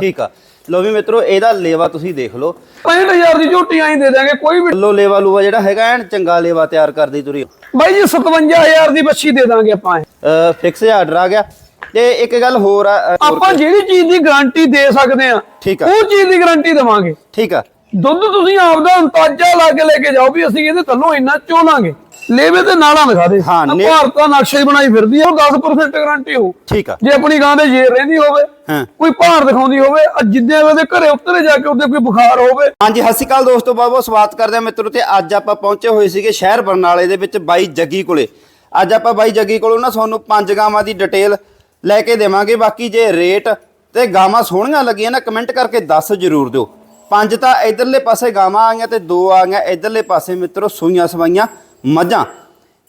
ਠੀਕ ਆ। ਲੋ ਵੀ ਮਿੱਤਰੋ ਇਹਦਾ ਲੇਵਾ ਤੁਸੀਂ ਦੇਖ ਲਓ। 65000 ਦੀ ਝੋਟੀ ਆਈ ਦੇ ਦਾਂਗੇ ਕੋਈ ਵੀ ਲੋ ਲੇਵਾ ਲੂਵਾ ਜਿਹੜਾ ਹੈਗਾ ਐਨ ਚੰਗਾ ਲੇਵਾ ਤਿਆਰ ਕਰਦੀ ਤੁਰੀ। ਬਾਈ ਜੀ 57000 ਦੀ ਬੱਚੀ ਦੇ ਦਾਂਗੇ ਆਪਾਂ। ਫਿਕਸ ਆਰਡਰ ਆ ਗਿਆ। ਤੇ ਇੱਕ ਗੱਲ ਹੋਰ ਆ ਆਪਾਂ ਜਿਹੜੀ ਚੀਜ਼ ਦੀ ਗਾਰੰਟੀ ਦੇ ਸਕਦੇ ਆ ਠੀਕ ਆ। ਉਹ ਚੀਜ਼ ਦੀ ਗਾਰੰਟੀ ਦੇਵਾਂਗੇ। ਠੀਕ ਆ। ਦੁੱਧ ਤੁਸੀਂ ਆਪਦਾ ਅੰਦਾਜ਼ਾ ਲਾ ਕੇ ਲੈ ਕੇ ਜਾਓ ਵੀ ਅਸੀਂ ਇਹਦੇ ਥੱਲੋਂ ਇੰਨਾ ਚੋਲਾਂਗੇ। ਲੇਵੇ ਤੇ ਨਾਲਾਂ ਦਿਖਾ ਦੇ। ਹਾਂ, ਨੇ- ਭਾਰਤ ਦਾ ਨਕਸ਼ਾ ਹੀ ਬਣਾਈ ਫਿਰਦੀ ਆ ਉਹ 10% ਗਾਰੰਟੀ ਹੋਊ। ਠੀਕ ਆ। ਜੇ ਆਪਣੀ ਗਾਂ ਦੇ ਜੇਰ ਰਹਿੰਦੀ ਹੋਵੇ ਹਾਂ। ਕੋਈ ਭਾਰ ਦਿਖਾਉਂਦੀ ਹੋਵੇ ਅੱਜ ਜਿੱਦੇ ਉਹਦੇ ਘਰੇ ਉੱਤਰੇ ਜਾ ਕੇ ਉਹਦੇ ਕੋਈ ਬੁਖਾਰ ਹੋਵੇ। ਹਾਂਜੀ ਸਤਿ ਸ਼੍ਰੀ ਅਕਾਲ ਦੋਸਤੋ ਬਹੁਤ ਬਹੁਤ ਸਵਾਗਤ ਕਰਦੇ ਹਾਂ ਮਿੱਤਰੋ ਤੇ ਅੱਜ ਆਪਾਂ ਪਹੁੰਚੇ ਹੋਏ ਸੀਗੇ ਸ਼ਹਿਰ ਬਰਨਾਲੇ ਦੇ ਵਿੱਚ ਬਾਈ ਜੱਗੀ ਕੋਲੇ। ਅੱਜ ਆਪਾਂ ਬਾਈ ਜੱਗੀ ਕੋਲੋਂ ਨਾ ਤੁਹਾਨੂੰ ਪੰਜ ਗਾਵਾਂ ਦੀ ਡਿਟੇਲ ਲੈ ਕੇ ਦੇਵਾਂਗੇ। ਬਾਕੀ ਜੇ ਰੇਟ ਤੇ ਗਾਵਾਂ ਸੋਹਣੀਆਂ ਲੱਗੀਆਂ ਨਾ ਕਮੈਂਟ ਕਰਕੇ ਦੱਸ ਜਰੂਰ ਦਿਓ। ਪੰਜ ਤਾਂ ਇਧਰਲੇ ਪਾਸੇ ਗਾਵਾਂ ਆਈਆਂ ਤੇ ਦੋ ਆ ਗਈਆਂ ਇਧਰਲੇ ਪਾਸੇ ਮਿੱਤਰੋ ਸੂਈਆਂ ਸਵਾਈਆਂ। ਮੱਝਾਂ।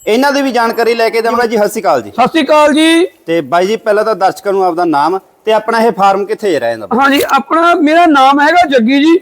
ਇਹਨਾਂ ਦੀ ਵੀ ਜਾਣਕਾਰੀ ਲੈ ਕੇ ਦੇਵਾਂਗਾ ਜੀ। ਸਤਿ ਸ਼੍ਰੀ ਅਕਾਲ ਜੀ। ਸਤਿ ਸ਼੍ਰੀ ਅਕਾਲ ਜੀ। ਤੇ ਬਾਈ ਜੀ ਪਹਿਲਾਂ ਤਾਂ ਦਰਸ਼ਕਾਂ ਨੂੰ ਆਪਦਾ ਨਾਮ ਤੇ ਆਪਣਾ ਇਹ ਫਾਰਮ ਕਿੱਥੇ ਰਹਿੰਦਾ ਹਾਂਜੀ ਆਪਣਾ ਮੇਰਾ ਨਾਮ ਹੈਗਾ ਜੱਗੀ ਜੀ।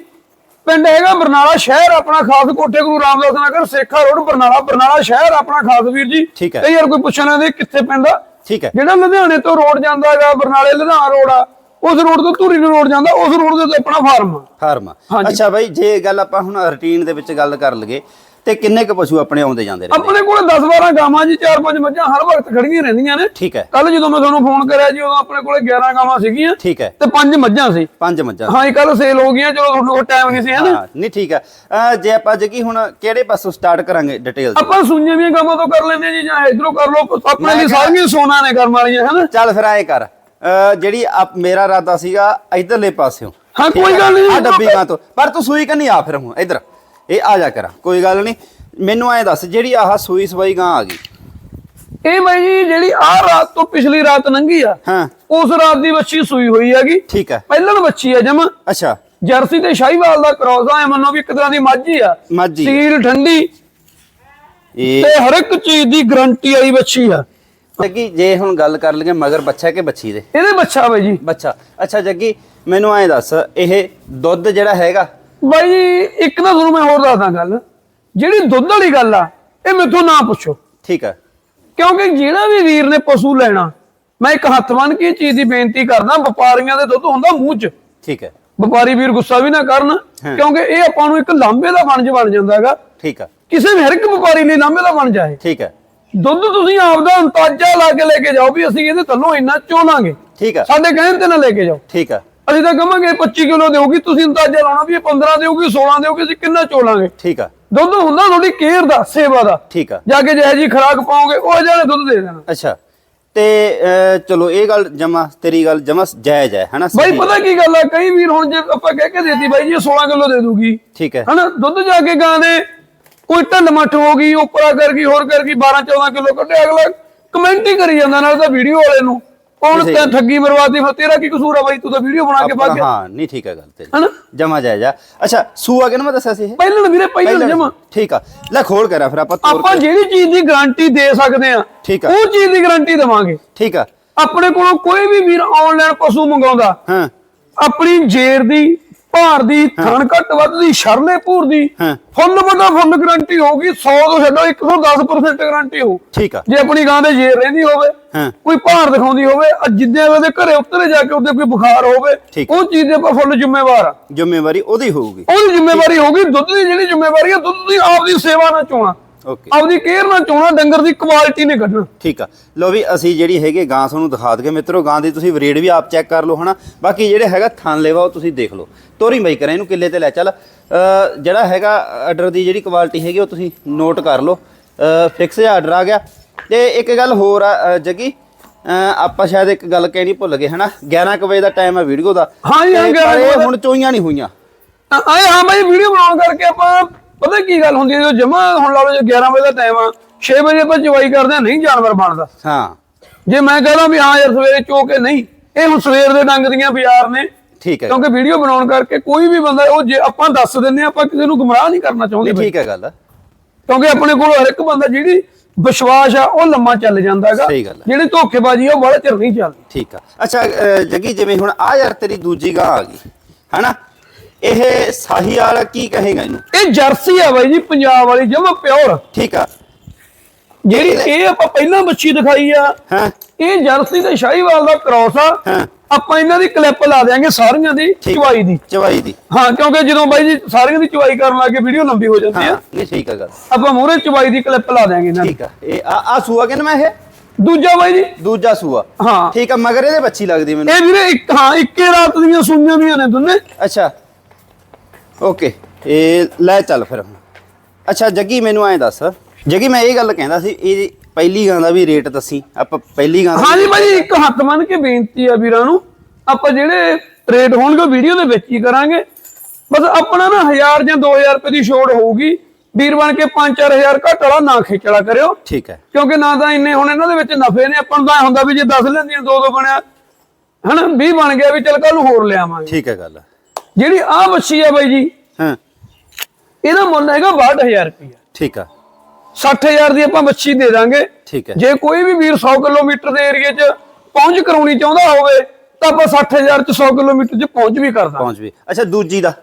ਪਿੰਡ ਹੈਗਾ ਬਰਨਾਲਾ ਸ਼ਹਿਰ ਆਪਣਾ ਖਾਸ ਕੋਠੇ ਗੁਰੂ ਰਾਮਦਾਸ ਨਗਰ ਸੇਖਾ ਰੋਡ ਬਰਨਾਲਾ ਬਰਨਾਲਾ ਸ਼ਹਿਰ ਆਪਣਾ ਖਾਸ ਵੀਰ ਜੀ। ਠੀਕ ਹੈ। ਤੇ ਯਾਰ ਕੋਈ ਪੁੱਛਣਾ ਦੇ ਕਿੱਥੇ ਪੈਂਦਾ ਠੀਕ ਹੈ। ਜਿਹੜਾ ਲੁਧਿਆਣੇ ਤੋਂ ਰੋਡ ਜਾਂਦਾ ਹੈਗਾ ਬਰਨਾਲੇ ਲੁਧਿਆਣਾ ਰੋਡ ਆ ਉਸ ਰੋਡ ਤੋਂ ਧੂਰੀ ਨੂੰ ਰੋਡ ਜਾਂਦਾ ਉਸ ਰੋਡ ਦੇ ਉੱਤੇ ਆਪਣਾ ਫਾਰਮ ਆ। ਫਾਰਮ। ਅੱਛਾ ਬਾਈ ਜੇ ਗੱਲ ਆਪਾਂ ਹੁਣ ਰੁਟੀਨ ਦੇ ਵਿੱਚ ਗੱਲ ਕਰ ਲਈਏ ਤੇ ਕਿੰਨੇ ਕੁ ਪਸ਼ੂ ਆਪਣੇ ਆਉਂਦੇ ਜਾਂਦੇ ਨੇ ਆਪਣੇ ਕੋਲ 10 12 ਗਾਵਾਂ ਜੀ 4-5 ਮੱਝਾਂ ਹਰ ਵਕਤ ਖੜੀਆਂ ਰਹਿੰਦੀਆਂ ਨੇ। ਠੀਕ ਹੈ। ਕੱਲ ਜਦੋਂ ਮੈਂ ਤੁਹਾਨੂੰ ਫੋਨ ਕਰਿਆ ਜੀ ਉਦੋਂ ਆਪਣੇ ਕੋਲੇ 11 ਗਾਵਾਂ ਸੀਗੀਆਂ ਠੀਕ ਹੈ। ਤੇ 5 ਮੱਝਾਂ ਸੀ। ਪੰਜ ਮੱਝਾਂ। ਹਾਂ ਇਹ ਕੱਲ ਸੇਲ ਹੋ ਗਈਆਂ ਚਲੋ ਤੁਹਾਨੂੰ ਕੋਲ ਟਾਈਮ ਨਹੀਂ ਸੀ ਹੈ ਨਾ? ਹਾਂ ਨਹੀਂ ਠੀਕ ਹੈ। ਜੇ ਆਪਾਂ ਜੱਗੀ ਹੁਣ ਕਿਹੜੇ ਪਾਸੋਂ ਸਟਾਰਟ ਕਰਾਂਗੇ ਡਿਟੇਲ ਆਪਾਂ ਸੁਣੀਆਂ ਵੀ ਗਾਵਾਂ ਤੋਂ ਕਰ ਲੈਂਦੇ ਜੀ ਜਾਂ ਇਧਰੋਂ ਕਰ ਲਓ ਆਪਣੇ ਲਈ ਸਾਰੀਆਂ ਸੋਨਾ ਨੇ ਕਰਨ ਵਾਲੀਆਂ ਹੈ ਨਾ? ਚੱਲ ਫਿਰ ਐ ਕਰ। ਜਿਹੜੀ ਮੇਰਾ ਇਰਾਦਾ ਸੀਗਾ ਇਧਰਲੇ ਪਾਸਿਓਂ। ਹਾਂ, ਕੋਈ ਗੱਲ ਨਹੀਂ। ਆ ਡੱਬੀ ਗਾਂ ਤੋਂ। ਪਰ ਤੂੰ ਸੂਈ ਕੰਨੀ ਆ ਫਿਰ ਹੁਣ ਇਧਰ। ਇਹ ਆ ਜਾ ਕਰਾਂ ਕੋਈ ਗੱਲ ਨਹੀਂ। ਮੈਨੂੰ ਐ ਦੱਸ ਜਿਹੜੀ ਆਹ ਸੂਈ ਸਵਾਈ ਗਾਂ ਆ ਗਈ। ਇਹ ਬਾਈ ਜੀ ਜਿਹੜੀ ਆ ਰਾਤ ਤੋਂ ਪਿਛਲੀ ਰਾਤ ਲੰਘੀ ਆ ਹਾਂ। ਉਸ ਰਾਤ ਦੀ ਬੱਚੀ ਸੂਈ ਹੋਈ ਹੈਗੀ। ਠੀਕ ਹੈ। ਪਹਿਲਾਂ ਬੱਚੀ ਆ ਜਮਾ। ਅੱਛਾ। ਜਰਸੀ ਤੇ ਸ਼ਾਹੀਵਾਲ ਦਾ ਕ੍ਰੋਸ ਆ ਮੰਨੋ ਵੀ ਇੱਕ ਤਰ੍ਹਾਂ ਦੀ ਮਾਝੀ ਆ। ਮਾਝੀ। ਸੀਲ ਠੰਡੀ। ਇਹ ਤੇ ਹਰ ਇੱਕ ਚੀਜ਼ ਦੀ ਗਰੰਟੀ ਵਾਲੀ ਬੱਚੀ ਆ। ਜੱਗੀ ਜੇ ਹੁਣ ਗੱਲ ਕਰ ਲਈਏ ਮਗਰ ਬੱਚਾ ਕਿ ਬੱਚੀ ਦੇ? ਇਹਦੇ ਬੱਚਾ ਬਾਈ ਜੀ। ਬੱਚਾ ਅੱਛਾ ਜੱਗੀ ਮੈਨੂੰ ਐਂ ਦੱਸ ਇਹ ਦੁੱਧ ਜਿਹੜਾ ਹੈਗਾ ਬਾਈ ਜੀ ਇੱਕ ਨਾ ਤੁਹਾਨੂੰ ਮੈਂ ਹੋਰ ਦੱਸਦਾ ਗੱਲ। ਜਿਹੜੀ ਦੁੱਧ ਵਾਲੀ ਗੱਲ ਆ ਇਹ ਮੈਥੋਂ ਨਾ ਪੁੱਛੋ। ਠੀਕ ਹੈ ਕਿਉਂਕਿ ਜਿਹੜਾ ਵੀ ਵੀਰ ਨੇ ਪਸ਼ੂ ਲੈਣਾ ਮੈਂ ਇੱਕ ਹੱਥ ਬੰਨ ਕੇ ਚੀਜ਼ ਦੀ ਬੇਨਤੀ ਕਰਦਾ ਵਪਾਰੀਆਂ ਦੇ ਦੁੱਧ ਹੁੰਦਾ ਮੂੰਹ 'ਚ। ਠੀਕ ਹੈ ਵਪਾਰੀ ਵੀਰ ਗੁੱਸਾ ਵੀ ਨਾ ਕਰਨ। ਕਿਉਂਕਿ ਇਹ ਆਪਾਂ ਨੂੰ ਇੱਕ ਲਾਂਬੇ ਦਾ ਬਣਜ ਬਣ ਜਾਂਦਾ ਹੈਗਾ। ਠੀਕ ਹੈ ਕਿਸੇ ਵੀ ਹਰ ਇੱਕ ਵਪਾਰੀ ਲਈ ਲਾਂਬੇ ਦਾ ਬਣ ਜਾਏ ਠੀਕ ਹੈ ਦੁੱਧ ਤੁਸੀਂ ਆਪਦਾ ਅੰਦਾਜ਼ਾ ਲਾ ਕੇ ਲੈ ਕੇ ਜਾਓ ਵੀ ਅਸੀਂ ਇਹਦੇ ਥੱਲੋਂ ਇੰਨਾ ਚੋਲਾਂਗੇ। ਠੀਕ ਹੈ ਸਾਡੇ ਕਹਿਣ ਤੇ ਨਾ ਲੈ ਕੇ ਜਾਓ। ਠੀਕ ਹੈ ਅਸੀਂ ਤਾਂ ਕਹਾਂਗੇ 25 ਕਿਲੋ ਦੇਊਗੀ ਤੁਸੀਂ ਅੰਦਾਜ਼ਾ ਲਾਉਣਾ ਵੀ ਇਹ 15 ਦੇਊਗੀ 16 ਦੇਊਗੀ ਅਸੀਂ ਕਿੰਨਾ ਚੋਲਾਂਗੇ? ਠੀਕ ਹੈ ਦੁੱਧ ਹੁੰਦਾ ਤੁਹਾਡੀ ਕੇਅਰ ਦਾ ਸੇਵਾ ਦਾ। ਠੀਕ ਹੈ ਜਾ ਕੇ ਜਿਹੇ ਜੀ ਖਰਾਕ ਪਾਓਗੇ ਉਹ ਜਿਹੜੇ ਦੁੱਧ ਦੇ ਦੇਣਾ। ਅੱਛਾ। ਤੇ ਚਲੋ ਇਹ ਗੱਲ ਜਮਾ ਤੇਰੀ ਗੱਲ ਜਮਾ ਜਾਇਜ਼ ਹੈ ਹਨਾ? ਬਾਈ। ਪਤਾ ਕੀ ਗੱਲ ਆ ਕਈ ਵੀਰ ਹੁਣ ਜੇ ਆਪਾਂ ਕਹਿ ਕੇ ਦੇਤੀ ਬਾਈ ਜੀ ਇਹ 16 ਕਿਲੋ ਦੇ ਦੂਗੀ। ਠੀਕ ਹੈ। ਹਨਾ? ਦੁੱਧ ਜਾ ਕੇ ਗਾਂ ਦੇ ਕੋਈ ਢੱਲ ਮੱਠ ਹੋ ਗਈ ਉਪਰਾ ਕਰ ਗਈ ਹੋਰ ਕਰ ਗਈ 12 14 ਕਿਲੋ ਕੱਢਿਆ ਅਗਲਾ ਕਮੈਂਟ ਹੀ ਕਰੀ ਜਾਂਦਾ ਨਾਲ ਤਾਂ ਵੀਡੀਓ ਵਾਲੇ ਨੂੰ। ਕੌਣ ਤੇ ਠੱਗੀ ਮਰਵਾਤੀ? ਫਿਰ ਤੇਰਾ ਕੀ ਕਸੂਰ ਆ ਬਾਈ? ਤੂੰ ਤਾਂ ਵੀਡੀਓ ਬਣਾ ਕੇ ਪਾ ਕੇ ਹਾਂ ਨਹੀਂ ਠੀਕ ਹੈ ਗੱਲ ਤੇਰੀ। ਹਨਾ? ਜਮਾ ਜਾਇਜ਼ ਆ ਅੱਛਾ ਸੂਆ ਕਿਨ ਮੈਂ ਦੱਸਿਆ ਸੀ ਇਹ? ਪਹਿਲਾਂ ਵੀਰੇ ਪਹਿਲਾਂ ਜਮਾ। ਠੀਕ ਆ। ਲੈ ਖੋਲ ਕਰਾ ਫਿਰ ਆਪਾਂ ਤੋਰ ਆਪਾਂ ਜਿਹੜੀ ਚੀਜ਼ ਦੀ ਗਾਰੰਟੀ ਦੇ ਸਕਦੇ ਆ ਠੀਕ ਆ। ਉਹ ਚੀਜ਼ ਦੀ ਗਾਰੰਟੀ ਦੇਵਾਂਗੇ। ਠੀਕ ਆ। ਆਪਣੇ ਕੋਲੋਂ ਕੋਈ ਵੀ ਵੀਰ ਆਨਲਾਈਨ ਪਸ਼ੂ ਮੰਗਾਉਂਦਾ ਹਾਂ। ਆਪਣੀ ਜੇਰ ਦੀ ਭਾਰ ਦੀ ਥਣ ਘੱਟ ਵੱਧ ਦੀ ਸ਼ਰਲੇ ਭੂਰ ਦੀ। ਫੁੱਲ ਵੱਡਾ ਫੁੱਲ ਗਾਰੰਟੀ ਹੋਊਗੀ 100 ਤੋਂ ਛੱਡੋ 110% ਗਾਰੰਟੀ ਹੋਊ। ਠੀਕ ਆ। ਜੇ ਆਪਣੀ ਗਾਂ ਦੇ ਜੇਰ ਰਹਿੰਦੀ ਹੋਵੇ। ਕੋਈ ਭਾਰ ਦਿਖਾਉਂਦੀ ਹੋਵੇ ਜਿੱਦੇ ਉਹਦੇ ਘਰੇ ਉੱਤਰੇ ਜਾ ਕੇ ਉਹਦੇ ਕੋਈ ਬੁਖਾਰ ਹੋਵੇ। ਉਹ ਚੀਜ਼ ਦੇ ਆਪਾਂ ਫੁੱਲ ਜ਼ਿੰਮੇਵਾਰ ਆ। ਜ਼ਿੰਮੇਵਾਰੀ ਉਹਦੀ ਹੋਊਗੀ। ਉਹਦੀ ਜ਼ਿੰਮੇਵਾਰੀ ਹੋਊਗੀ ਦੁੱਧ ਦੀ ਜਿਹੜੀ ਜ਼ਿੰਮੇਵਾਰੀ ਆ ਦੁੱਧ ਦੀ ਆਪਦੀ ਸੇਵਾ ਨਾਲ ਚੋਣਾ। ਆਪਦੀ ਕੇਅਰ ਨਾਲ ਚੋਣਾ ਡੰਗਰ ਦੀ ਕੁਆਲਿਟੀ ਨੇ ਕੱਢਣਾ। ਠੀਕ ਆ। ਲੋ ਵੀ ਅਸੀਂ ਜਿਹੜੀ ਹੈਗੇ ਗਾਂ ਤੁਹਾਨੂੰ ਦਿਖਾ ਦਗੇ ਮਿੱਤਰੋ ਗਾਂ ਦੀ ਤੁਸੀਂ ਬਰੀਡ ਵੀ ਆਪ ਚੈੱਕ ਕਰ ਲਓ ਹਨਾ? ਬਾਕੀ ਜਿਹੜੇ ਹੈਗਾ ਥਣ ਲੇਵਾ ਉਹ ਤੁਸੀਂ ਦੇਖ ਲਓ। ਤੋਰੀ ਬਾਈ ਕਰਾਂ ਇਹਨੂੰ ਕਿੱਲੇ ਤੇ ਲੈ ਚੱਲ। ਜਿਹੜਾ ਹੈਗਾ ਆਰਡਰ ਦੀ ਜਿਹੜੀ ਕੁਆਲਿਟੀ ਹੈਗੀ ਉਹ ਤੁਸੀਂ ਨੋਟ ਕਰ ਲਓ। ਫਿਕਸ ਆਰਡਰ ਆ ਗਿਆ। ਤੇ ਇੱਕ ਗੱਲ ਹੋਰ ਆ ਜੱਗੀ ਆਪਾਂ ਸ਼ਾਇਦ ਇੱਕ ਗੱਲ ਕਹਿਣੀ ਭੁੱਲ ਗਏ ਹਨਾ? 11 ਕੁ ਵਜੇ ਦਾ ਟਾਈਮ ਹੈ ਵੀਡੀਓ ਦਾ। ਹਾਂ ਜੀ, ਹਾਂ, ਤੇ 11 ਪਰ ਇਹ ਵਜੇ। ਹੁਣ ਚੋਈਆਂ ਨਹੀਂ ਹੋਈਆਂ। ਆਏ ਹਾਂ ਬਾਈ ਵੀਡੀਓ ਬਣਾਉਣ ਕਰਕੇ ਆਪਾਂ ਪਤਾ ਕੀ ਗੱਲ ਹੁੰਦੀ ਹੈ ਜਦੋਂ ਜਮਾ ਹੁਣ ਲਾ ਲਓ ਜੇ 11 ਵਜੇ ਦਾ ਟਾਈਮ ਆ 6 ਵਜੇ ਆਪਾਂ ਚਵਾਈ ਕਰਦੇ ਹਾਂ ਨਹੀਂ ਜਾਨਵਰ ਬਣਦਾ। ਹਾਂ। ਜੇ ਮੈਂ ਕਹਦਾ ਵੀ ਹਾਂ ਯਾਰ ਸਵੇਰੇ ਚੋ ਕੇ ਨਹੀਂ ਇਹ ਹੁਣ ਸਵੇਰ ਦੇ ਡੰਗ ਦੀਆਂ ਬਾਜ਼ਾਰ ਨੇ। ਠੀਕ ਹੈ। ਕਿਉਂਕਿ ਵੀਡੀਓ ਬਣਾਉਣ ਕਰਕੇ ਕੋਈ ਵੀ ਬੰਦਾ ਉਹ ਜੇ ਆਪਾਂ ਦੱਸ ਦਿੰਨੇ ਆ ਆਪਾਂ ਕਿਸੇ ਨੂੰ ਗੁੰਮਰਾਹ ਨਹੀਂ ਕਰਨਾ ਚਾਹੁੰਦੇ। ਠੀਕ ਹੈ ਗੱਲ। ਕਿਉਂਕਿ ਆਪਣੇ ਕੋਲ ਹਰ ਇੱਕ ਬੰਦਾ ਜਿਹੜੀ ਵਿਸ਼ਵਾਸ ਆ ਉਹ ਲੰਮਾ ਚੱਲ ਜਾਂਦਾ ਹੈਗਾ। ਜਿਹੜੀ ਧੋਖੇਬਾਜ਼ੀ ਆ ਉਹ ਬੜਾ ਚਿਰ ਨਹੀਂ ਚੱਲਦੀ। ਠੀਕ ਆ। ਅੱਛਾ ਜੱਗੀ ਜਿਵੇਂ ਹੁਣ ਆ ਯਾਰ ਤੇਰੀ ਦੂਜੀ ਗਾਂ ਆ ਗਈ ਹੈਨਾ? ਇਹ ਸਾਹੀ ਵਾਲਾ ਕੀ ਕਹੇਗਾ ਇਹਨੂੰ? ਇਹ ਜਰਸੀ ਆ ਬਾਈ ਜੀ ਪੰਜਾਬ ਵਾਲੀ ਜਮਾ ਪਿਓਰ ਠੀਕ ਆ। ਜਿਹੜੀ ਇਹ ਆਪਾਂ ਪਹਿਲਾਂ ਬੱਚੀ ਦਿਖਾਈ ਆ ਹਾਂ। ਇਹ ਜਰਸੀ ਤੇ ਸ਼ਾਹੀਵਾਲ ਦਾ ਕ੍ਰਾਸ ਆ। ਹਾਂ। ਆਪਾਂ ਇਹਨਾਂ ਦੀ ਕਲਿੱਪ ਲਾ ਦੇਾਂਗੇ ਸਾਰੀਆਂ ਦੀ। ਚੁਆਈ ਦੀ। ਚਵਾਈ ਦੀ। ਹਾਂ ਕਿਉਂਕਿ ਜਦੋਂ ਬਾਈ ਜੀ ਸਾਰੀਆਂ ਦੀ ਚੁਆਈ ਕਰਨ ਲੱਗੇ ਵੀਡੀਓ ਲੰਬੀ ਹੋ ਜਾਂਦੀ ਆ। ਨਹੀਂ ਠੀਕ ਆ ਗੱਲ। ਆਪਾਂ ਮੂਹਰੇ ਚੁਆਈ ਦੀ ਕਲਿੱਪ ਲਾ ਦੇਾਂਗੇ ਇਹਨਾਂ ਠੀਕ ਆ। ਇਹ ਆ ਆ ਸੂਆ ਕਿਨ ਮੈਂ ਇਹ? ਦੂਜਾ ਬਾਈ ਜੀ। ਦੂਜਾ ਸੂਆ। ਹਾਂ। ਠੀਕ ਆ ਮਗਰ ਇਹਦੇ ਬੱਚੀ ਲੱਗਦੀ ਮੈਨੂੰ। ਇਹ ਵੀਰੇ ਇੱਕ ਹਾਂ ਇੱਕੇ ਰਾਤ ਦੀਆਂ ਸੂਈਆਂ ਵੀਆਂ ਨੇ ਦੋਨੇ। ਅੱਛਾ। ਓਕੇ ਇਹ ਲੈ ਚੱਲ ਫਿਰ। ਹੁਣ ਅੱਛਾ ਜੱਗੀ ਮੈਨੂੰ ਐਂ ਦੱਸ। ਜੱਗੀ ਮੈਂ ਇਹ ਗੱਲ ਕਹਿੰਦਾ ਸੀ ਇਹ ਪਹਿਲੀ ਗਾਂ ਦਾ ਵੀ ਰੇਟ ਦੱਸੀ। ਆਪਾਂ ਪਹਿਲੀ ਗਾਂ ਦਾ ਹਾਂ ਜੀ ਬਾਈ ਜੀ, ਇੱਕ ਹੱਥ ਮੰਨ ਕੇ ਬੇਨਤੀ ਆ ਵੀਰਾਂ ਨੂੰ ਆਪਾਂ ਜਿਹੜੇ ਰੇਟ ਹੋਣਗੇ ਵੀਡੀਓ ਦੇ ਵਿੱਚ ਹੀ ਕਰਾਂਗੇ। ਬਸ ਆਪਣਾ ਨਾ 1000 ਜਾਂ 2000 ਰੁਪਏ ਦੀ ਛੋੜ ਹੋਊਗੀ। ਵੀਰ ਬਣ ਕੇ 5-4000 ਘੱਟ ਵਾਲਾ ਨਾ ਖੇਚਲਾ ਕਰਿਓ। ਠੀਕ ਹੈ। ਕਿਉਂਕਿ ਨਾ ਤਾਂ ਇੰਨੇ ਹੁਣ ਇਹਨਾਂ ਦੇ ਵਿੱਚ ਨਫੇ ਨੇ ਆਪਾਂ ਨੂੰ ਤਾਂ ਹੁੰਦਾ ਵੀ ਜੇ 10 ਲੈਂਦੀਆਂ ਦੋ ਦੋ ਬਣਿਆ। ਹਨਾ 20 ਬਣ ਗਿਆ ਵੀ ਚੱਲ ਕੱਲ ਨੂੰ ਹੋਰ ਲਿਆਵਾਂਗੇ। ਠੀਕ ਹੈ ਗੱਲ। ਜਿਹੜੀ ਆਹ ਬੱਚੀ ਆ ਬਾਈ ਜੀ ਹਾਂ। ਇਹਦਾ ਮੁੱਲ ਹੈਗਾ 62000 ਰੁਪਏ ਠੀਕ ਆ। 60000 ਦੀ ਆਪਾਂ ਬੱਚੀ ਦੇ ਦਾਂਗੇ। ਠੀਕ ਹੈ ਜੇ ਕੋਈ ਵੀ ਵੀਰ 100 ਕਿਲੋਮੀਟਰ ਦੇ ਏਰੀਏ 'ਚ ਪਹੁੰਚ ਕਰਾਉਣੀ ਚਾਹੁੰਦਾ ਹੋਵੇ ਤਾਂ ਆਪਾਂ 60000 'ਚ 100 ਕਿਲੋਮੀਟਰ 'ਚ ਪਹੁੰਚ ਵੀ ਕਰਦਾ ਪਹੁੰਚ ਵੀ। ਅੱਛਾ ਦੂਜੀ ਦਾ?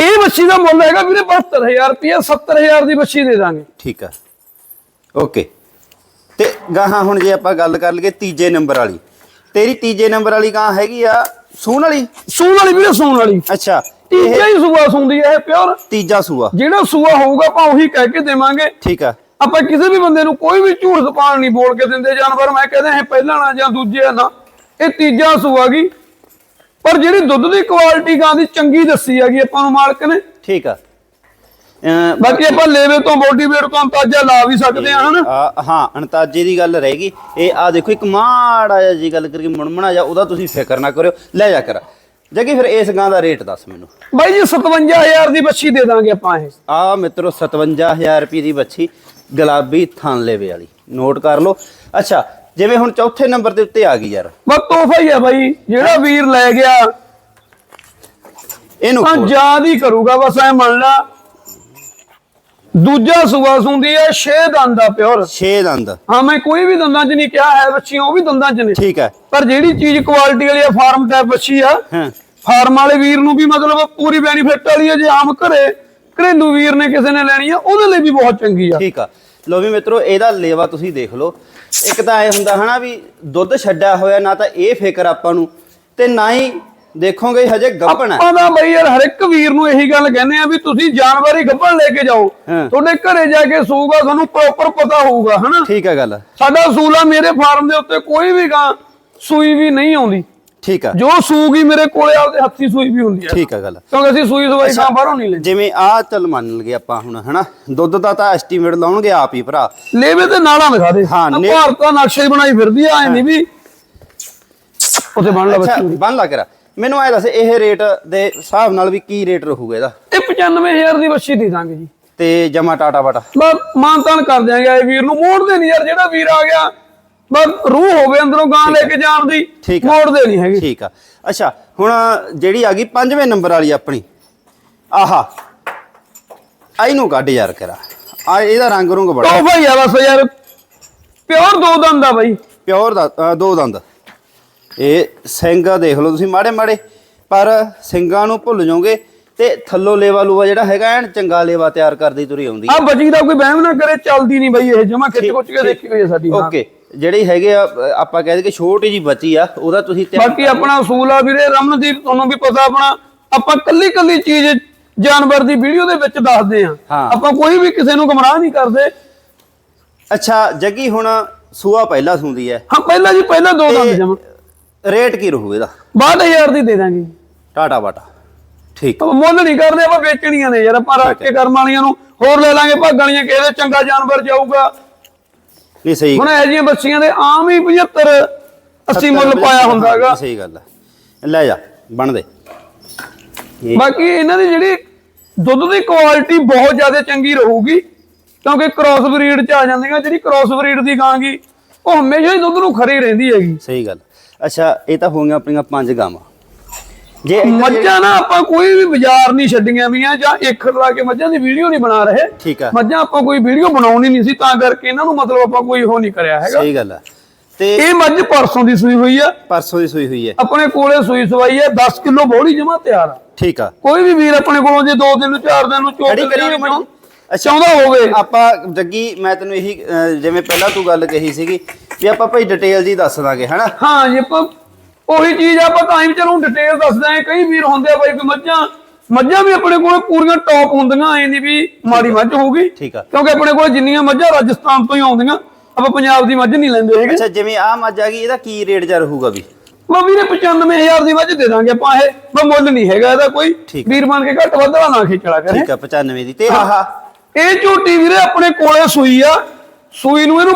ਇਹ ਬੱਚੀ ਦਾ ਮੁੱਲ ਹੈਗਾ ਵੀਰੇ 72000 ਰੁਪਏ 70000 ਦੀ ਬੱਚੀ ਦੇ ਦਾਂਗੇ। ਠੀਕ ਆ। ਓਕੇ। ਤੇ ਗਾਹਾਂ ਹੁਣ ਜੇ ਆਪਾਂ ਗੱਲ ਕਰ ਲਈਏ ਤੀਜੇ ਨੰਬਰ ਵਾਲੀ। ਤੇਰੀ ਤੀਜੇ ਨੰਬਰ ਵਾਲੀ ਗਾਂ ਹੈਗੀ ਆ ਸੂਣ ਵਾਲੀ? ਸੂਣ ਵਾਲੀ ਵੀਰੇ ਸੂਣ ਵਾਲੀ। ਅੱਛਾ। ਤੀਜਾ ਹੀ ਸੂਆ ਸੁੰਦੀ ਹੈ ਇਹ ਪਿਓਰ। ਤੀਜਾ ਸੂਆ। ਜਿਹੜਾ ਸੂਆ ਹੋਊਗਾ ਆਪਾਂ ਉਹੀ ਕਹਿ ਕੇ ਦੇਵਾਂਗੇ। ਠੀਕ ਆ। ਆਪਾਂ ਕਿਸੇ ਵੀ ਬੰਦੇ ਨੂੰ ਕੋਈ ਵੀ ਝੂਠ ਸਪਾਣ ਨਹੀਂ ਬੋਲ ਕੇ ਦਿੰਦੇ ਜਾਨਵਰ ਮੈਂ ਕਹਿੰਦਾ ਇਹ ਪਹਿਲਾਂ ਨਾ ਜਾਂ ਦੂਜੇ ਨਾ। ਇਹ ਤੀਜਾ ਸੂਆ ਗਈ ਪਰ ਜਿਹੜੀ ਦੁੱਧ ਦੀ ਕੁਆਲਿਟੀ ਗਾਂ ਦੀ ਚੰਗੀ ਦੱਸੀ ਹੈਗੀ ਆਪਾਂ ਨੂੰ ਮਾਲਕ ਨੇ। ਠੀਕ ਆ। ਬਾਕੀ ਆਪਾਂ ਲੇਵੇ ਤੋਂ ਬੋਡੀ weight ਤੋਂ ਅੰਦਾਜ਼ਾ ਲਾ ਵੀ ਸਕਦੇ ਆ ਹਨਾ? ਹਾਂ ਅਣਤਾਜੇ ਦੀ ਗੱਲ ਰਹੇਗੀ। ਇਹ ਆ ਦੇਖੋ ਇੱਕ ਮਾੜਾ ਜਿਹਾ ਜੀ ਗੱਲ ਕਰੀਏ ਮੁਣਮਣਾ ਜਾ ਉਹਦਾ ਤੁਸੀਂ ਫਿਕਰ ਨਾ ਕਰਿਓ। ਲੈ ਜਾ ਕਰ। ਜੱਗੀ ਫਿਰ ਇਸ ਗਾਂ ਦਾ ਰੇਟ ਦੱਸ ਮੈਨੂੰ। ਬਾਈ ਜੀ 57000 ਦੀ ਬੱਚੀ ਦੇ ਦਾਂਗੇ ਆਪਾਂ ਇਹ। ਆ ਮਿੱਤਰੋ 57000 ਰੁਪਏ ਦੀ ਬੱਚੀ ਗੁਲਾਬੀ ਥਣ ਲੇਵੇ ਵਾਲੀ। ਨੋਟ ਕਰ ਲਓ। ਅੱਛਾ ਜਿਵੇਂ ਹੁਣ ਚੌਥੇ ਨੰਬਰ ਦੇ ਉੱਤੇ ਆ ਗਈ ਯਾਰ। ਬਸ ਤੋਹਫਾ ਹੀ ਆ ਬਾਈ। ਜਿਹੜਾ ਵੀਰ ਲੈ ਗਿਆ ਇਹਨੂੰ ਖੋਲ। ਯਾਦ ਹੀ ਕਰੂਗਾ ਬਸ ਐ ਮੰਨ ਲਾ ਦੂਜਾ ਸੂਆ ਸੁੰਦੀ ਹੈ ਛੇ ਦੰਦ ਦਾ ਪਿਓਰ। ਛੇ ਦੰਦ। ਹਾਂ ਮੈਂ ਕੋਈ ਵੀ ਦੰਦਾਂ 'ਚ ਨਹੀਂ ਕਿਹਾ ਹੈ ਬੱਚੀਆਂ ਉਹ ਵੀ ਦੰਦਾਂ 'ਚ ਨੇ। ਠੀਕ ਹੈ। ਪਰ ਜਿਹੜੀ ਚੀਜ਼ ਕੁਆਲਿਟੀ ਵਾਲੀ ਆ ਫਾਰਮ ਟਾਈਪ ਬੱਚੀ ਆ ਹਾਂ। ਫਾਰਮ ਵਾਲੇ ਵੀਰ ਨੂੰ ਵੀ ਮਤਲਬ ਪੂਰੀ ਬੈਨੀਫਿਟ ਵਾਲੀ ਆ ਜੇ ਆਮ ਘਰੇ ਘਰੇਲੂ ਵੀਰ ਨੇ ਕਿਸੇ ਨੇ ਲੈਣੀ ਆ ਉਹਦੇ ਲਈ ਵੀ ਬਹੁਤ ਚੰਗੀ ਆ। ਠੀਕ ਆ। ਲੋ ਵੀ ਮਿੱਤਰੋ ਇਹਦਾ ਲੇਵਾ ਤੁਸੀਂ ਦੇਖ ਲਓ। ਇੱਕ ਤਾਂ ਐ ਹੁੰਦਾ ਹਨਾ ਵੀ ਦੁੱਧ ਛੱਡਿਆ ਹੋਇਆ ਨਾ ਤਾਂ ਇਹ ਫਿਕਰ ਆਪਾਂ ਨੂੰ ਤੇ ਨਾ ਹੀ ਦੇਖੋਗੇ ਹਜੇ ਗੱਭਣ ਹੈ। ਆਪਾਂ ਦਾ ਬਈ ਯਾਰ ਹਰ ਇੱਕ ਵੀਰ ਨੂੰ ਇਹੀ ਗੱਲ ਕਹਿੰਦੇ ਆ ਵੀ ਤੁਸੀਂ ਜਾਨਵਰ ਹੀ ਗੱਭਣ ਲੈ ਕੇ ਜਾਓ। ਤੁਹਾਡੇ ਘਰੇ ਜਾ ਕੇ ਸੂਗਾ ਤੁਹਾਨੂੰ ਪ੍ਰੋਪਰ ਪਤਾ ਹੋਊਗਾ ਹਨਾ? ਠੀਕ ਹੈ ਗੱਲ। ਸਾਡਾ ਅਸੂਲ ਆ ਮੇਰੇ ਫਾਰਮ ਦੇ ਉੱਤੇ ਕੋਈ ਵੀ ਗਾਂ ਸੂਈ ਵੀ ਨਹੀਂ ਆਉਂਦੀ। ਠੀਕ ਆ ਜੋ ਸੂਗੀ ਮੇਰੇ ਕੋਲੇ ਆਪਦੇ ਹੱਥੀ ਸੂਈ ਵੀ ਹੁੰਦੀ ਹੈ। ਠੀਕ ਆ ਗੱਲ। ਕਿਉਂਕਿ ਅਸੀਂ ਸੂਈ ਸਵਾਈ ਗਾਂ ਬਾਹਰੋਂ ਨਹੀਂ ਲੈਂਦੇ। ਜਿਵੇਂ ਆ ਚੱਲ ਮੰਨ ਲਈਏ ਆਪਾਂ ਹੁਣ ਹਨਾ? ਦੁੱਧ ਦਾ ਤਾਂ ਐਸਟੀਮੇਟ ਲਾਉਣਗੇ ਆਪ ਹੀ ਭਰਾ। ਲੇਵੇ ਤੇ ਨਾਲਾਂ ਦਿਖਾ ਦੇ। ਹਾਂ, ਭਾਰਤ ਦਾ ਨਕਸ਼ਾ ਹੀ ਬਣਾਈ ਫਿਰਦੀ ਆ ਐ ਨਹੀਂ ਵੀ ਉੱਥੇ ਬਣ ਲਾ ਬੱਚੀ। ਬੰਨ ਲੱਗ ਰਿਹਾ ਮੈਨੂੰ ਐ ਦੱਸ ਇਹ ਰੇਟ ਦੇ ਹਿਸਾਬ ਨਾਲ ਵੀ ਕੀ ਰੇਟ ਰਹੂਗਾ ਇਹਦਾ? ਇਹ 95000 ਦੀ ਬੱਚੀ ਦੇ ਦਾਂਗੇ ਜੀ। ਤੇ ਜਮਾ ਟਾਟਾ ਬਾਟਾ। ਬਸ ਮਾਨਤਾਨ ਕਰ ਦਿਆਂਗੇ ਇਹ ਵੀਰ ਨੂੰ ਮੋੜਦੇ ਨਹੀਂ ਯਾਰ ਜਿਹੜਾ ਵੀਰ ਆ ਗਿਆ ਬਸ ਰੂਹ ਹੋਵੇ ਅੰਦਰੋਂ ਗਾਂ ਲੈ ਕੇ ਜਾਣ ਦੀ। ਮੋੜਦੇ ਨਹੀਂ ਹੈਗੇ। ਠੀਕ ਆ। ਅੱਛਾ ਹੁਣ ਜਿਹੜੀ ਆ ਗਈ ਪੰਜਵੇਂ ਨੰਬਰ ਵਾਲੀ ਆਪਣੀ। ਆਹਾ ਆ ਇਹਨੂੰ ਕੱਢ ਯਾਰ ਕਰਾ। ਆ ਇਹਦਾ ਰੰਗ ਰੁੰਗ ਬੜਾ। ਉਹ ਭਾਈ ਆ ਬਸ ਯਾਰ ਪਿਓਰ ਦੋ ਦੰਦ ਆ ਬਾਈ। ਪਿਓਰ ਦਾ ਦੋ ਦੰਦ। ਇਹ ਸਿੰਘ ਦੇਖ ਲਓ ਤੁਸੀਂ ਮਾੜੇ ਮਾੜੇ ਪਰ ਸਿੰਘਾਂ ਨੂੰ ਭੁੱਲ ਜਾਓਗੇ ਤੇ ਥੱਲੋ ਲੇਵਾ ਲੂਆ ਜਿਹੜਾ ਹੈਗਾ ਐਨ ਚੰਗਾ ਲੇਵਾ ਤਿਆਰ ਕਰਦੀ ਤੁਰੀ ਆਉਂਦੀ। ਆ ਬੱਚੀ ਦਾ ਕੋਈ ਵਹਿਮ ਨਾ ਕਰੇ ਚੱਲਦੀ ਨਹੀਂ ਬਾਈ ਇਹ ਜਮਾ ਖਿੱਚ ਖੁੱਚ ਕੇ ਦੇਖੀ ਹੋਈ ਹੈ ਸਾਡੀ ਹਾਂ। ਓਕੇ ਜਿਹੜੀ ਹੈਗੇ ਆ ਆਪਾਂ ਕਹਿ ਦਈਏ ਛੋਟੀ ਜੀ ਬੱਚੀ ਆ ਉਹਦਾ ਤੁਸੀਂ ਬਾਕੀ ਆਪਣਾ ਅਸੂਲ ਆ ਵੀਰੇ ਰਮਨਦੀਪ ਤੁਹਾਨੂੰ ਵੀ ਪਤਾ ਆਪਣਾ ਆਪਾਂ ਕੱਲੀ ਕੱਲੀ ਚੀਜ਼ ਜਾਨਵਰ ਦੀ ਵੀਡੀਓ ਦੇ ਵਿੱਚ ਦੱਸਦੇ ਆ। ਆਪਾਂ ਕੋਈ ਵੀ ਕਿਸੇ ਨੂੰ ਗਮਰਾਹ ਨਹੀਂ ਕਰਦੇ। ਅੱਛਾ ਜੱਗੀ ਹੁਣ ਸੂਆ ਪਹਿਲਾਂ ਸੁੰਦੀ ਹੈ। ਹਾਂ ਪਹਿਲਾਂ ਜੀ ਪਹਿਲਾਂ ਦੋ ਦੰਦ ਜਮਾ। ਰੇਟ ਕੀ ਰਹੂ ਇਹਦਾ? 62000 ਦੀ ਦੇ ਦਾਂਗੇ। ਟਾਟਾ ਬਾਟਾ। ਠੀਕ। ਆਪਾਂ ਮੁੱਲ ਨਹੀਂ ਕਰਦੇ ਆਪਾਂ ਵੇਚਣੀਆਂ ਨੇ ਯਾਰ ਆਪਾਂ ਰੱਖ ਕੇ ਕਰਮ ਵਾਲੀਆਂ ਨੂੰ ਹੋਰ ਲੈ ਲਾਂਗੇ ਭਾਗਾਂ ਵਾਲੀਆਂ ਕਿਸੇ ਦੇ ਚੰਗਾ ਜਾਨਵਰ ਜਾਊਗਾ। ਨਹੀਂ ਸਹੀ ਹੁਣ ਇਹ ਜਿਹੀਆਂ ਬੱਚੀਆਂ ਦੇ ਆਮ ਹੀ 75 80 ਮੁੱਲ ਪਾਇਆ ਹੁੰਦਾਗਾ ਸਹੀ ਗੱਲ ਹੈ। ਲੈ ਜਾ ਬਣ ਦੇ। ਬਾਕੀ ਇਹਨਾਂ ਦੀ ਜਿਹੜੀ ਦੁੱਧ ਦੀ ਕੁਆਲਿਟੀ ਬਹੁਤ ਜ਼ਿਆਦਾ ਚੰਗੀ ਰਹੂਗੀ ਕਿਉਂਕਿ ਕ੍ਰਾਸ ਬਰੀਡ ਚ ਆ ਜਾਂਦੀਆਂ ਜਿਹੜੀ ਕ੍ਰਾਸ ਬਰੀਡ ਦੀ ਗਾਂ ਗੀ ਉਹ ਹਮੇਸ਼ਾ ਹੀ ਦੁੱਧ ਨੂੰ ਖਰੀ ਰਹਿੰਦੀ ਹੈਗੀ। ਸਹੀ ਗੱਲ। ਅੱਛਾ ਇਹ ਤਾਂ ਹੋ ਗਈਆਂ ਆਪਣੀਆਂ ਪੰਜ ਗਾਵਾਂ। ਜੇ ਮੱਝਾਂ ਨਾ ਆਪਾਂ ਕੋਈ ਵੀ ਬਾਜ਼ਾਰ ਨਹੀਂ ਛੱਡੀਆਂ ਵੀਆਂ ਜਾਂ ਇੱਕ ਲਾ ਕੇ ਮੱਝਾਂ ਦੀ ਵੀਡੀਓ ਨਹੀਂ ਬਣਾ ਰਹੇ। ਠੀਕ ਆ। ਮੱਝਾਂ ਆਪਾਂ ਕੋਈ ਵੀਡੀਓ ਬਣਾਉਣੀ ਨਹੀਂ ਸੀ ਤਾਂ ਕਰਕੇ ਇਹਨਾਂ ਨੂੰ ਮਤਲਬ ਆਪਾਂ ਕੋਈ ਉਹ ਨਹੀਂ ਕਰਿਆ ਹੈਗਾ। ਸਹੀ ਗੱਲ ਹੈ ਤੇ ਇਹ ਮੱਝ ਪਰਸੋਂ ਦੀ ਸੂਈ ਹੋਈ ਆ। ਪਰਸੋਂ ਦੀ ਸੂਈ ਹੋਈ ਹੈ ਆਪਣੇ ਕੋਲੇ ਸੂਈ ਸਵਾਈ ਹੈ 10 ਕਿਲੋ ਬੋੜੀ ਜਮਾ ਤਿਆਰ ਆ। ਠੀਕ ਆ। ਕੋਈ ਵੀ ਵੀਰ ਆਪਣੇ ਕੋਲੋਂ ਜੇ 2 ਦਿਨ ਨੂੰ 4 ਦਿਨ ਨੂੰ ਚੋਕ? ਅੱਛਾ। ਚਾਹੁੰਦਾ ਹੋਵੇ। ਆਪਾਂ ਜੱਗੀ ਮੈਂ ਤੈਨੂੰ ਇਹੀ ਜਿਵੇਂ ਪਹਿਲਾਂ ਤੂੰ ਗੱਲ ਕਹੀ ਸੀਗੀ ਵੀ ਆਪਾਂ ਭਾਈ ਡਿਟੇਲ ਜੀ ਦੱਸ ਦਾਂਗੇ ਹਨਾ? ਹਾਂ ਜੀ ਆਪਾਂ ਉਹੀ ਚੀਜ਼ ਆਪਾਂ ਤਾਂ ਹੀ ਚਲੋ ਡਿਟੇਲ ਦੱਸਦੇ ਆਂ ਕਈ ਵੀਰ ਹੁੰਦੇ ਆ ਬਾਈ ਕੋਈ ਮੱਝਾਂ ਮੱਝਾਂ ਵੀ ਆਪਣੇ ਕੋਲ ਪੂਰੀਆਂ ਟੌਪ ਹੁੰਦੀਆਂ ਐਂ ਦੀ ਵੀ ਮਾੜੀ ਮੱਝ ਹੋਊਗੀ। ਠੀਕ ਆ। ਕਿਉਂਕਿ ਆਪਣੇ ਕੋਲ ਜਿੰਨੀਆਂ ਮੱਝਾਂ ਰਾਜਸਥਾਨ ਤੋਂ ਹੀ ਆਉਂਦੀਆਂ ਆਪਾਂ ਪੰਜਾਬ ਦੀ ਮੱਝ ਨਹੀਂ ਲੈਂਦੇ ਹੈਗੇ। ਅੱਛਾ ਜਿਵੇਂ ਆ ਮੱਝ ਆ ਗਈ ਇਹਦਾ ਕੀ ਰੇਟ ਜਾ ਰਹੂਗਾ ਵੀ? ਮੈਂ ਵੀਰੇ 95000 ਦੀ ਮੱਝ ਦੇ ਦਾਂਗੇ ਆਪਾਂ ਇਹ ਮੈਂ ਮੁੱਲ ਨਹੀਂ ਹੈਗਾ ਇਹਦਾ ਕੋਈ। ਵੀਰ ਬਣ ਕੇ ਘੱਟ ਵੱਧ ਨਾ ਖੇਚਲਾ ਕਰੇ। ਠੀਕ ਆ 95 ਦੀ। ਤੇ ਆਹ। ਇਹ ਝੋਟੀ ਵੀਰੇ ਆਪਣੇ ਕੋਲੇ ਸੂਈ ਆ। ਸੂਈ ਨੂੰ ਇਹਨੂੰ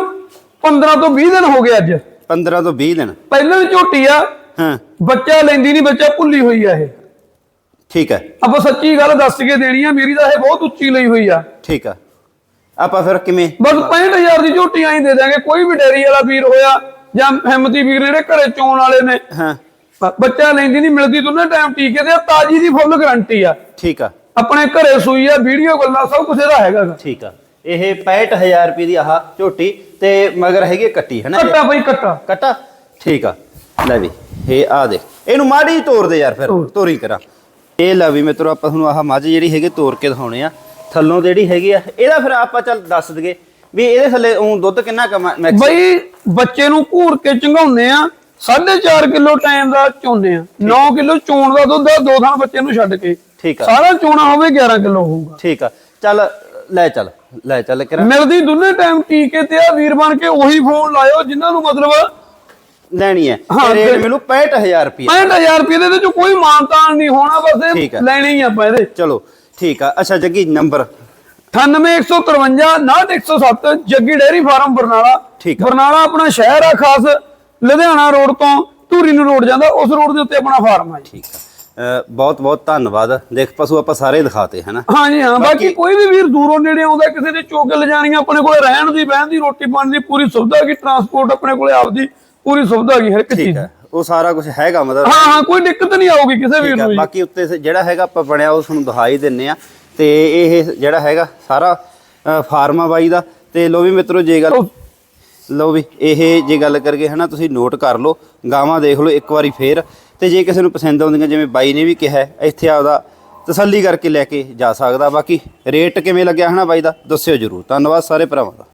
15 ਤੋਂ 20 ਦਿਨ ਹੋ ਗਏ ਅੱਜ। 15 ਤੋਂ 20 ਦਿਨ। ਪਹਿਲਾਂ ਦੀ ਝੋਟੀ ਆ ਹਾਂ। ਬੱਚਾ ਲੈਂਦੀ ਨਹੀਂ ਬੱਚਾ ਭੁੱਲੀ ਹੋਈ ਆ ਇਹ। ਠੀਕ ਹੈ ਆਪਾਂ ਸੱਚੀ ਗੱਲ ਦੱਸ ਕੇ ਦੇਣੀ ਆ ਮੇਰੀ ਤਾਂ ਇਹ ਬਹੁਤ ਉੱਚੀ ਲਈ ਹੋਈ ਆ। ਠੀਕ ਆ। ਆਪਾਂ ਫਿਰ ਕਿਵੇਂ? ਬਸ 65000 ਦੀ ਝੋਟੀ ਆਈ ਦੇ ਦਾਂਗੇ ਕੋਈ ਵੀ ਡੇਰੀ ਵਾਲਾ ਵੀਰ ਹੋਇਆ ਜਾਂ ਹਿੰਮਤੀ ਵੀਰ ਜਿਹੜੇ ਘਰੇ ਚੋਣ ਵਾਲੇ ਨੇ। ਹਾਂ। ਬੱਚਾ ਲੈਂਦੀ ਨਹੀਂ ਮਿਲਦੀ ਦੋਨੇ ਟਾਈਮ ਟੀਕੇ ਤੇ ਤਾਜੀ ਦੀ ਫੁੱਲ ਗਾਰੰਟੀ ਆ। ਠੀਕ ਆ। ਆਪਣੇ ਘਰੇ ਸੂਈ ਆ ਵੀਡੀਓ ਗੱਲਾਂ ਸਭ ਕੁਝ ਇਹਦਾ ਹੈਗਾ। ਠੀਕ ਆ। ਇਹ 65000 ਰੁਪਏ ਦੀ ਆਹ ਝੋਟੀ ਤੇ ਮਗਰ ਹੈਗੀ ਹੈ ਕੱਟੀ ਹੈ ਨਾ? ਕੱਟਾ ਬਈ ਕੱਟਾ। ਕੱਟਾ? ਠੀਕ ਆ। ਲੈ ਵੀ ਇਹ ਆ ਦੇ। ਇਹਨੂੰ ਮਾੜੀ ਤੋੜ ਦੇ ਯਾਰ ਫਿਰ। ਤੋਰੀ। ਕਰਾਂ। ਇਹ ਲੈ ਵੀ ਮਿੱਤਰੋ ਆਪਾਂ ਤੁਹਾਨੂੰ ਆਹ ਮੱਝ ਜਿਹੜੀ ਹੈਗੀ ਤੋੜ ਕੇ ਦਿਖਾਉਣੇ ਆ। ਥੱਲੋਂ ਤੇ ਜਿਹੜੀ ਹੈਗੀ ਆ ਇਹਦਾ ਫਿਰ ਆਪਾਂ ਚੱਲ ਦੱਸ ਦਈਏ ਵੀ ਇਹਦੇ ਥੱਲੇ ਉਹ ਦੁੱਧ ਕਿੰਨਾ ਕਮ ਮੈਕਸ ਬਈ ਬੱਚੇ ਨੂੰ ਘੂਰ ਕੇ ਚੰਗਾਉਂਦੇ ਆ। 4.5 ਕਿਲੋ ਟਾਈਮ ਦਾ ਚੋਂਦੇ ਆ। 9 ਕਿਲੋ ਚੋਣ ਦਾ ਦੁੱਧ ਦੋ ਥਾਂ ਬੱਚੇ ਨੂੰ ਛੱਡ ਕੇ। ਠੀਕ ਆ। ਸਾਰਾ ਚੋਣਾ ਹੋਵੇ 11 ਕਿਲੋ ਹੋਊਗਾ। ਠੀਕ ਆ। ਚੱਲ ਲੈ ਚੱਲ। ਲੈ ਚੱਲ ਕਰਾਂ। ਮਿਲਦੀ ਦੋਨੇ ਟਾਈਮ ਟੀਕੇ ਤੇ ਆ ਵੀਰ ਬਣ ਕੇ ਉਹੀ ਫੋਨ ਲਾਇਓ ਜਿਨ੍ਹਾਂ ਨੂੰ ਮਤਲਬ ਲੈਣੀ ਹੈ। ਹਾਂ, ਰੇਟ ਮਿਲੂ 65000 ਰੁਪਏ 65000 ਰੁਪਏ ਦੇ ਵਿੱਚ ਕੋਈ ਮਾਨਤਾਨ ਨਹੀਂ ਹੋਣਾ ਬਸ। ਇਹ ਲੈਣੇ ਹੀ ਆਪਾਂ ਇਹਦੇ। ਚਲੋ ਠੀਕ ਆ। ਅੱਛਾ Jaggi number. 98153 90107 Jaggi dairy farm Barnala. ਠੀਕ। ਬਰਨਾਲਾ ਆਪਣਾ ਸ਼ਹਿਰ ਆ ਖਾਸ। ਲੁਧਿਆਣਾ ਰੋਡ ਤੋਂ ਧੂਰੀ ਨੂੰ ਰੋਡ ਜਾਂਦਾ ਉਸ ਰੋਡ ਦੇ ਉੱਤੇ ਆਪਣਾ ਫਾਰਮ ਜੀ। ਠੀਕ ਆ। ਬਹੁਤ ਬਹੁਤ ਧੰਨਵਾਦ। ਦੇਖ ਪਸ਼ੂ ਆਪਾਂ ਸਾਰੇ ਦਿਖਾਤੇ ਹਨਾ? ਹਾਂਜੀ ਹਾਂ ਬਾਕੀ ਕੋਈ ਵੀ ਵੀਰ ਦੂਰੋਂ ਨੇੜੇ ਆਉਂਦਾ ਕਿਸੇ ਦੇ ਚੋਕ ਲਿਜਾਣੀਆਂ ਆਪਣੇ ਕੋਲੇ ਰਹਿਣ ਦੀ ਬਹਿਣ ਦੀ ਰੋਟੀ ਪਾਣੀ ਦੀ ਪੂਰੀ ਸੁਵਿਧਾ ਹੈਗੀ ਟਰਾਂਸਪੋਰਟ ਆਪਣੇ ਕੋਲੇ ਆਪਦੀ ਪੂਰੀ ਸੁਵਿਧਾ ਹੈਗੀ ਹਰ ਇੱਕ ਚੀਜ਼ ਉਹ ਸਾਰਾ ਕੁਝ ਹੈਗਾ ਮਤਲਬ। ਹਾਂ ਹਾਂ ਕੋਈ ਦਿੱਕਤ ਨਹੀਂ ਆਊਗੀ ਕਿਸੇ ਵੀਰ ਨੂੰ। ਬਾਕੀ ਉੱਤੇ ਜਿਹੜਾ ਹੈਗਾ ਆਪਾਂ ਬਣਿਆ ਉਹ ਤੁਹਾਨੂੰ ਦਿਖਾਈ ਦਿੰਨੇ ਆ। ਤੇ ਇਹ ਜਿਹੜਾ ਹੈਗਾ ਸਾਰਾ ਫਾਰਮਾ ਬਾਈ ਦਾ। ਤੇ ਲੋ ਵੀ ਮਿੱਤਰੋ ਜੇ ਗੱਲ ਲੋ ਵੀ ਇਹ ਜੇ ਗੱਲ ਕਰਕੇ ਹਨਾ ਤੁਸੀਂ ਨੋਟ ਕਰ ਲਓ। ਗਾਵਾਂ ਦੇਖ ਲਓ ਇੱਕ ਵਾਰੀ ਫੇਰ। ਤੇ ਜੇ ਕਿਸੇ ਨੂੰ ਪਸੰਦ ਆਉਂਦੀਆਂ, ਜਿਵੇਂ ਬਾਈ ਨੇ ਵੀ ਕਿਹਾ, ਇੱਥੇ ਆਪਦਾ ਤਸੱਲੀ ਕਰਕੇ ਲੈ ਕੇ ਜਾ ਸਕਦਾ। ਬਾਕੀ ਰੇਟ ਕਿਵੇਂ ਲੱਗਿਆ ਹਨਾ ਬਾਈ ਦਾ, ਦੱਸਿਓ ਜਰੂਰ। ਧੰਨਵਾਦ ਸਾਰੇ ਭਰਾਵਾਂ ਦਾ।